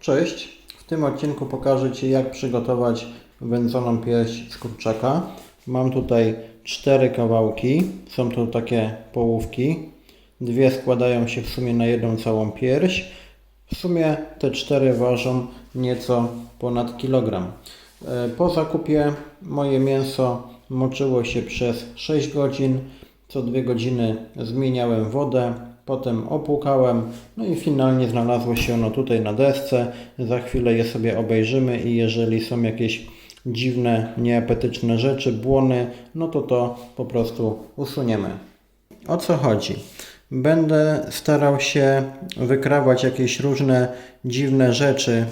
Cześć! W tym odcinku pokażę Ci jak przygotować wędzoną pierś z kurczaka. Mam tutaj cztery kawałki, są to takie połówki. Dwie składają się w sumie na jedną całą pierś. W sumie te cztery ważą nieco ponad kilogram. E, Po zakupie moje mięso moczyło się przez 6 godzin. Co 2 godziny zmieniałem wodę, potem opłukałem, no i finalnie znalazło się ono tutaj na desce. Za chwilę je sobie obejrzymy i jeżeli są jakieś dziwne, nieapetyczne rzeczy, błony, no to to po prostu usuniemy. O co chodzi? Będę starał się wykrawać jakieś różne dziwne rzeczy,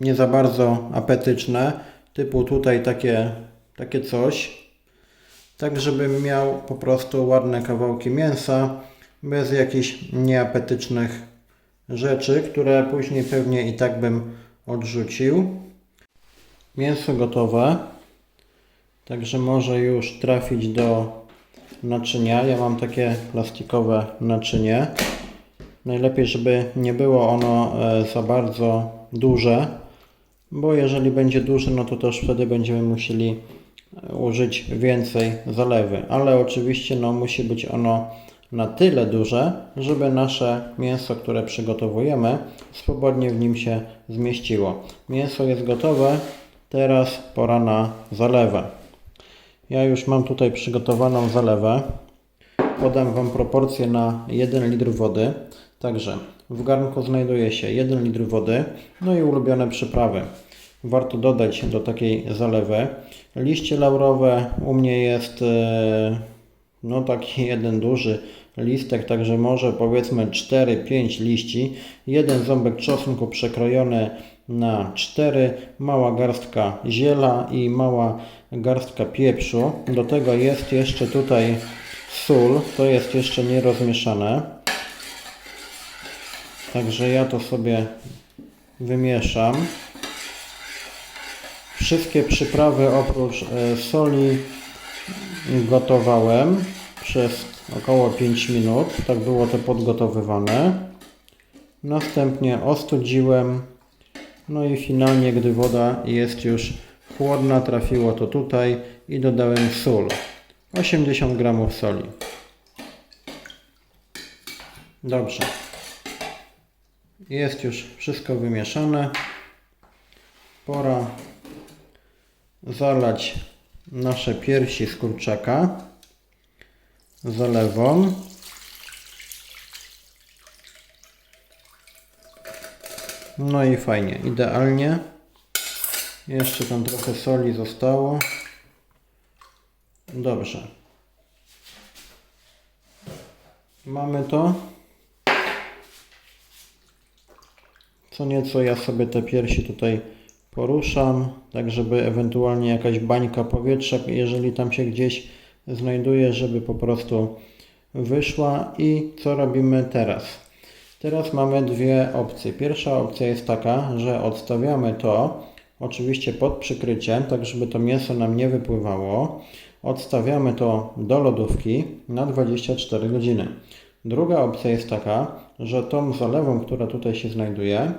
nie za bardzo apetyczne, typu tutaj takie, takie coś, tak żebym miał po prostu ładne kawałki mięsa, bez jakichś nieapetycznych rzeczy, które później pewnie i tak bym odrzucił. Mięso gotowe, także może już trafić do naczynia. Ja mam takie plastikowe naczynie. Najlepiej, żeby nie było ono e, za bardzo duże, bo jeżeli będzie duże, no to też wtedy będziemy musieli e, użyć więcej zalewy. Ale oczywiście no, musi być ono na tyle duże, żeby nasze mięso, które przygotowujemy, swobodnie w nim się zmieściło. Mięso jest gotowe, teraz pora na zalewę. Ja już mam tutaj przygotowaną zalewę. Podam Wam proporcje na 1 litr wody. Także w garnku znajduje się 1 litr wody, no i ulubione przyprawy. Warto dodać do takiej zalewy liście laurowe. U mnie jest e, no taki jeden duży listek, także może powiedzmy 4-5 liści, jeden ząbek czosnku przekrojony na 4, mała garstka ziela i mała garstka pieprzu. Do tego jest jeszcze tutaj sól, to jest jeszcze nierozmieszane. Także ja to sobie wymieszam. Wszystkie przyprawy oprócz e, soli gotowałem przez około 5 minut. Tak było to podgotowywane. Następnie ostudziłem. No i finalnie, gdy woda jest już chłodna, trafiło to tutaj i dodałem sól. 80 gramów soli. Dobrze. Jest już wszystko wymieszane. Pora zalać nasze piersi z kurczaka zalewą. No i fajnie, idealnie. Jeszcze tam trochę soli zostało. Dobrze. Mamy to. Co nieco ja sobie te piersi tutaj poruszam, tak żeby ewentualnie jakaś bańka powietrza, jeżeli tam się gdzieś znajduje, żeby po prostu wyszła. I co robimy teraz? Teraz mamy dwie opcje. Pierwsza opcja jest taka, że odstawiamy to oczywiście pod przykryciem, tak żeby to mięso nam nie wypływało. Odstawiamy to do lodówki na 24 godziny. Druga opcja jest taka, że tą zalewą, która tutaj się znajduje,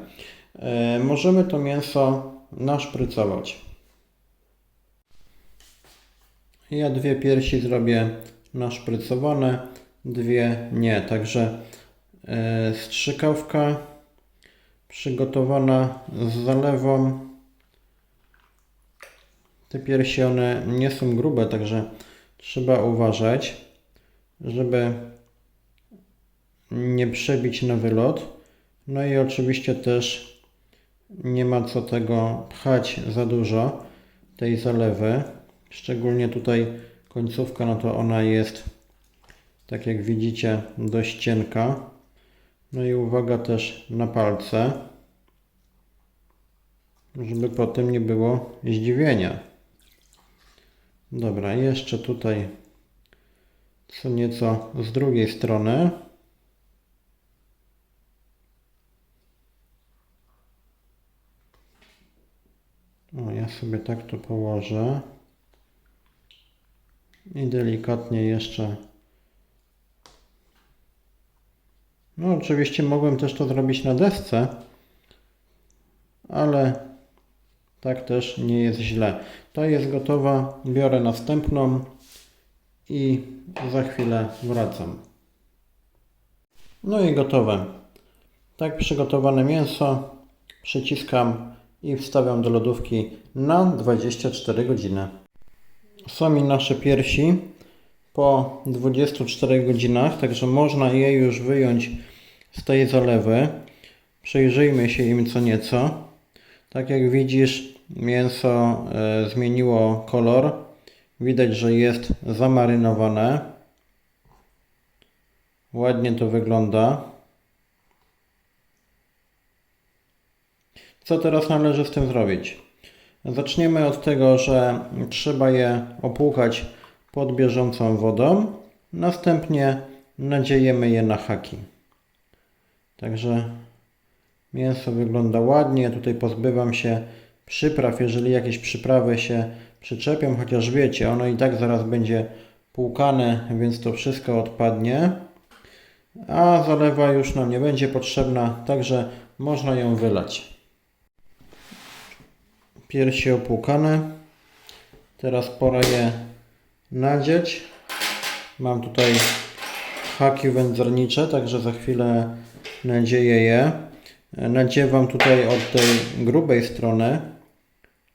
e, możemy to mięso naszprycować. Ja dwie piersi zrobię naszprycowane, dwie nie. Także e, strzykawka przygotowana z zalewą. Te piersi one nie są grube, także trzeba uważać, żeby nie przebić na wylot. No i oczywiście też nie ma co tego pchać za dużo tej zalewy. Szczególnie tutaj końcówka, no to ona jest, tak jak widzicie, dość cienka. No i uwaga też na palce, żeby potem nie było zdziwienia. Dobra, jeszcze tutaj co nieco z drugiej strony. O, ja sobie tak to położę. I delikatnie jeszcze. No, oczywiście mogłem też to zrobić na desce. ale tak też nie jest źle. To jest gotowa, biorę następną i za chwilę wracam. No i gotowe. Tak przygotowane mięso przyciskam i wstawiam do lodówki na 24 godziny. Są mi nasze piersi po 24 godzinach, także można je już wyjąć z tej zalewy. Przyjrzyjmy się im co nieco. Tak jak widzisz, mięso e, zmieniło kolor. Widać, że jest zamarynowane. Ładnie to wygląda. Co teraz należy z tym zrobić? Zaczniemy od tego, że trzeba je opłukać pod bieżącą wodą. Następnie nadziejemy je na haki. Także mięso wygląda ładnie. Tutaj pozbywam się przypraw, jeżeli jakieś przyprawy się przyczepią, chociaż wiecie, ono i tak zaraz będzie płukane, więc to wszystko odpadnie. A zalewa już nam nie będzie potrzebna, także można ją wylać. Piersi opłukane. Teraz pora je nadzieć. Mam tutaj haki wędzarnicze, także za chwilę nadzieję je. Nadziewam tutaj od tej grubej strony.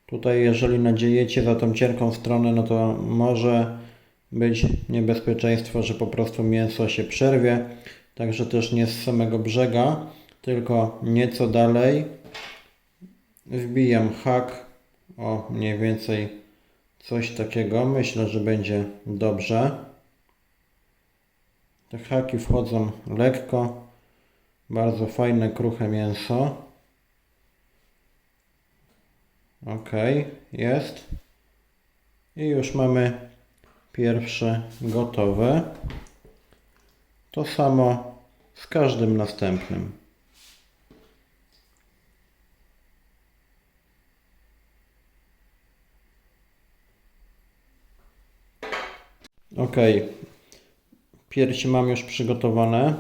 Tutaj jeżeli nadziejecie za tą cienką stronę, no to może być niebezpieczeństwo, że po prostu mięso się przerwie. Także też nie z samego brzega, tylko nieco dalej. Wbijam hak o mniej więcej coś takiego. Myślę, że będzie dobrze. Te haki wchodzą lekko. Bardzo fajne, kruche mięso. Ok, jest. I już mamy pierwsze gotowe. To samo z każdym następnym. Ok, piersi mam już przygotowane.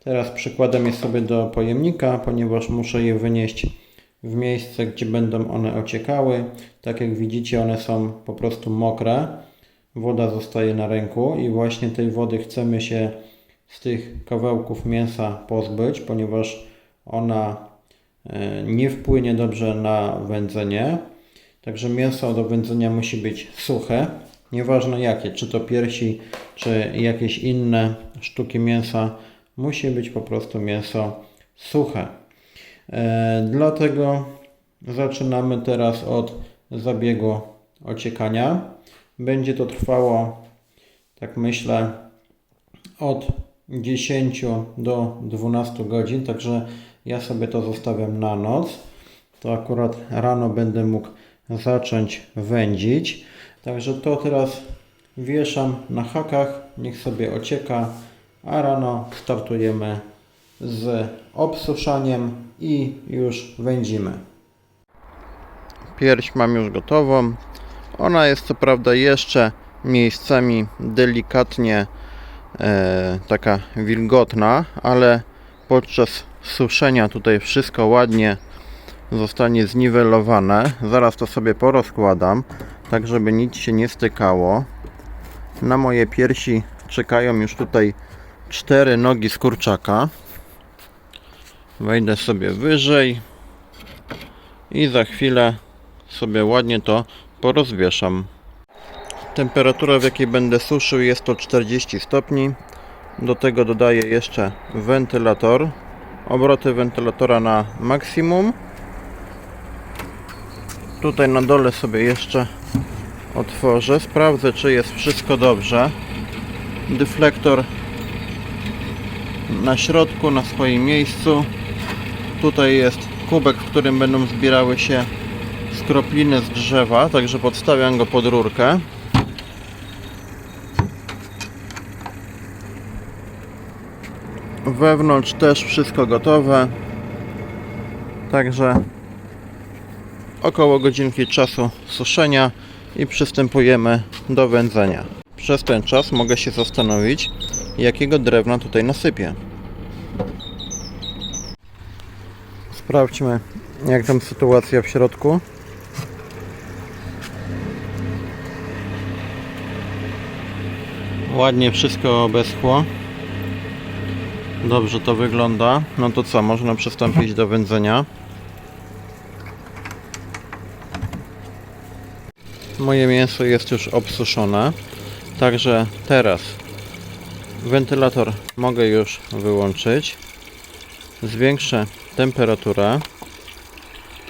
Teraz przykładam je sobie do pojemnika, ponieważ muszę je wynieść w miejsce, gdzie będą one ociekały. Tak jak widzicie, one są po prostu mokre. Woda zostaje na ręku i właśnie tej wody chcemy się z tych kawałków mięsa pozbyć, ponieważ ona e, nie wpłynie dobrze na wędzenie. Także mięso do wędzenia musi być suche, nieważne jakie, czy to piersi, czy jakieś inne sztuki mięsa, musi być po prostu mięso suche. E, dlatego zaczynamy teraz od zabiegu ociekania. Będzie to trwało, tak myślę, od 10 do 12 godzin, także ja sobie to zostawiam na noc. To akurat rano będę mógł zacząć wędzić. Także to teraz wieszam na hakach, niech sobie ocieka, a rano startujemy z obsuszaniem i już wędzimy. Pierś mam już gotową. Ona jest co prawda jeszcze miejscami delikatnie e, taka wilgotna, ale podczas suszenia tutaj wszystko ładnie zostanie zniwelowane. Zaraz to sobie porozkładam, tak żeby nic się nie stykało. Na moje piersi czekają już tutaj cztery nogi z kurczaka. Wejdę sobie wyżej i za chwilę sobie ładnie to porozwieszam. Temperatura w jakiej będę suszył jest to 40 stopni. Do tego dodaję jeszcze wentylator. Obroty wentylatora na maksimum. Tutaj na dole sobie jeszcze otworzę. Sprawdzę czy jest wszystko dobrze. Deflektor na środku, na swoim miejscu. Tutaj jest kubek, w którym będą zbierały się skropliny z drzewa, także podstawiam go pod rurkę. Wewnątrz też wszystko gotowe. Także około godzinki czasu suszenia i przystępujemy do wędzenia. Przez ten czas mogę się zastanowić, jakiego drewna tutaj nasypię. Sprawdźmy, jak tam sytuacja w środku. Ładnie wszystko obeschło. Dobrze to wygląda. No to co, można przystąpić do wędzenia. Moje mięso jest już obsuszone. Także teraz wentylator mogę już wyłączyć. Zwiększę temperaturę.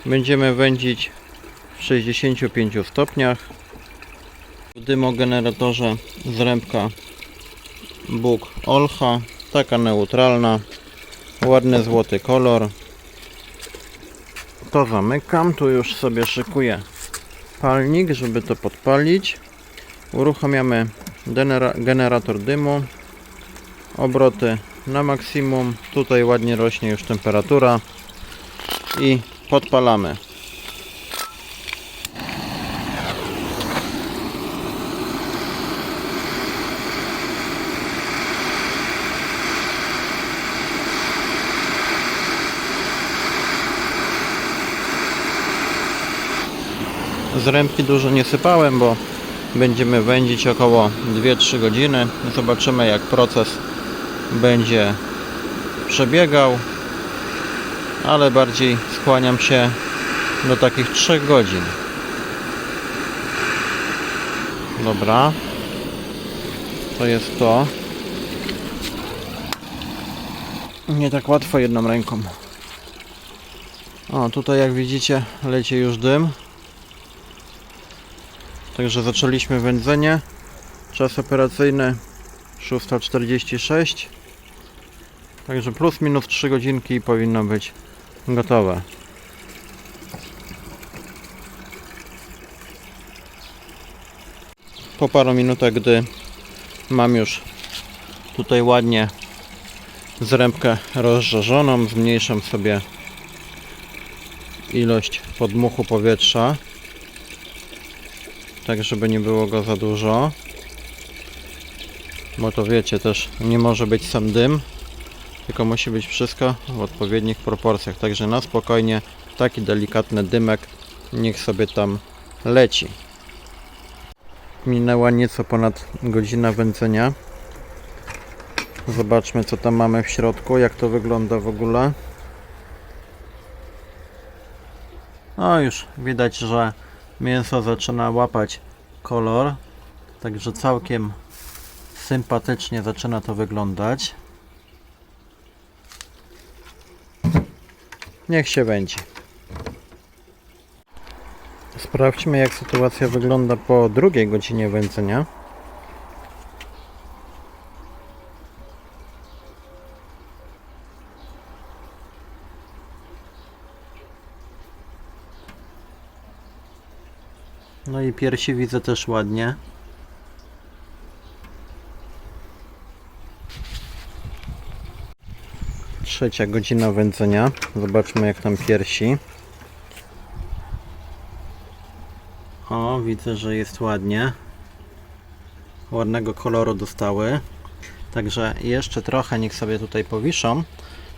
Będziemy wędzić w 65 stopniach. W dymogeneratorze zrębka Bóg Olcha, taka neutralna, ładny złoty kolor. To zamykam, tu już sobie szykuję palnik, żeby to podpalić. Uruchamiamy genera- generator dymu, obroty na maksimum. Tutaj ładnie rośnie już temperatura i podpalamy. Z rębki dużo nie sypałem, bo będziemy wędzić około 2-3 godziny. Zobaczymy jak proces będzie przebiegał, ale bardziej skłaniam się do takich 3 godzin. Dobra. To jest to. Nie tak łatwo jedną ręką. O, tutaj jak widzicie leci już dym. Także zaczęliśmy wędzenie. Czas operacyjny 6.46. Także plus minus 3 godzinki powinno być gotowe. Po paru minutach, gdy mam już tutaj ładnie zrębkę rozżarzoną, zmniejszam sobie ilość podmuchu powietrza tak żeby nie było go za dużo. Bo to wiecie też nie może być sam dym tylko musi być wszystko w odpowiednich proporcjach. Także na spokojnie taki delikatny dymek niech sobie tam leci. Minęła nieco ponad godzina wędzenia zobaczmy co tam mamy w środku jak to wygląda w ogóle. No już widać, że mięso zaczyna łapać kolor, także całkiem sympatycznie zaczyna to wyglądać. Niech się będzie. Sprawdźmy jak sytuacja wygląda po drugiej godzinie wędzenia. I piersi widzę też ładnie. Trzecia godzina wędzenia. Zobaczmy jak tam piersi. O, widzę, że jest ładnie. Ładnego koloru dostały. Także jeszcze trochę niech sobie tutaj powiszą.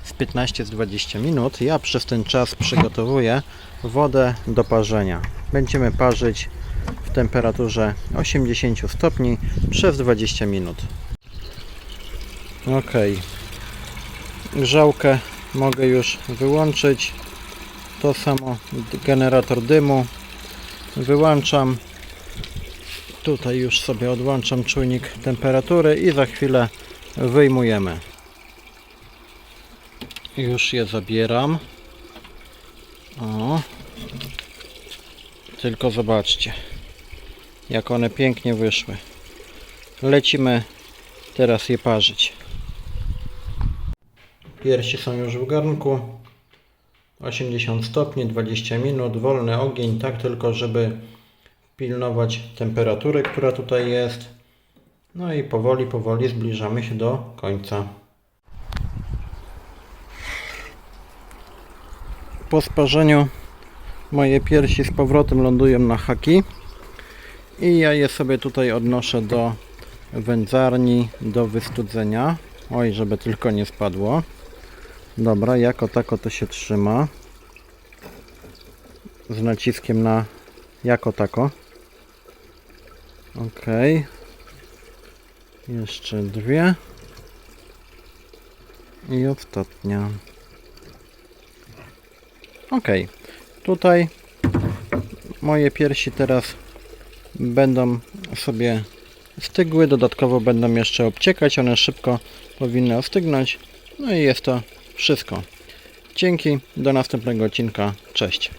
Z 15-20 minut. Ja przez ten czas przygotowuję wodę do parzenia. Będziemy parzyć w temperaturze 80 stopni przez 20 minut. Ok. Grzałkę mogę już wyłączyć. To samo generator dymu. Wyłączam. Tutaj już sobie odłączam czujnik temperatury i za chwilę wyjmujemy. Już je zabieram. O. Tylko zobaczcie, jak one pięknie wyszły. Lecimy teraz je parzyć. Piersi są już w garnku. 80 stopni, 20 minut, wolny ogień, tak tylko żeby pilnować temperatury, która tutaj jest. No i powoli, powoli zbliżamy się do końca. Po sparzeniu moje piersi z powrotem lądują na haki i ja je sobie tutaj odnoszę do wędzarni do wystudzenia oj żeby tylko nie spadło dobra jako tako to się trzyma z naciskiem na jako tako. Ok. Jeszcze dwie. I ostatnia. Ok. Tutaj moje piersi teraz będą sobie stygły. Dodatkowo będą jeszcze obciekać. One szybko powinny ostygnąć. No i jest to wszystko. Dzięki. Do następnego odcinka. Cześć.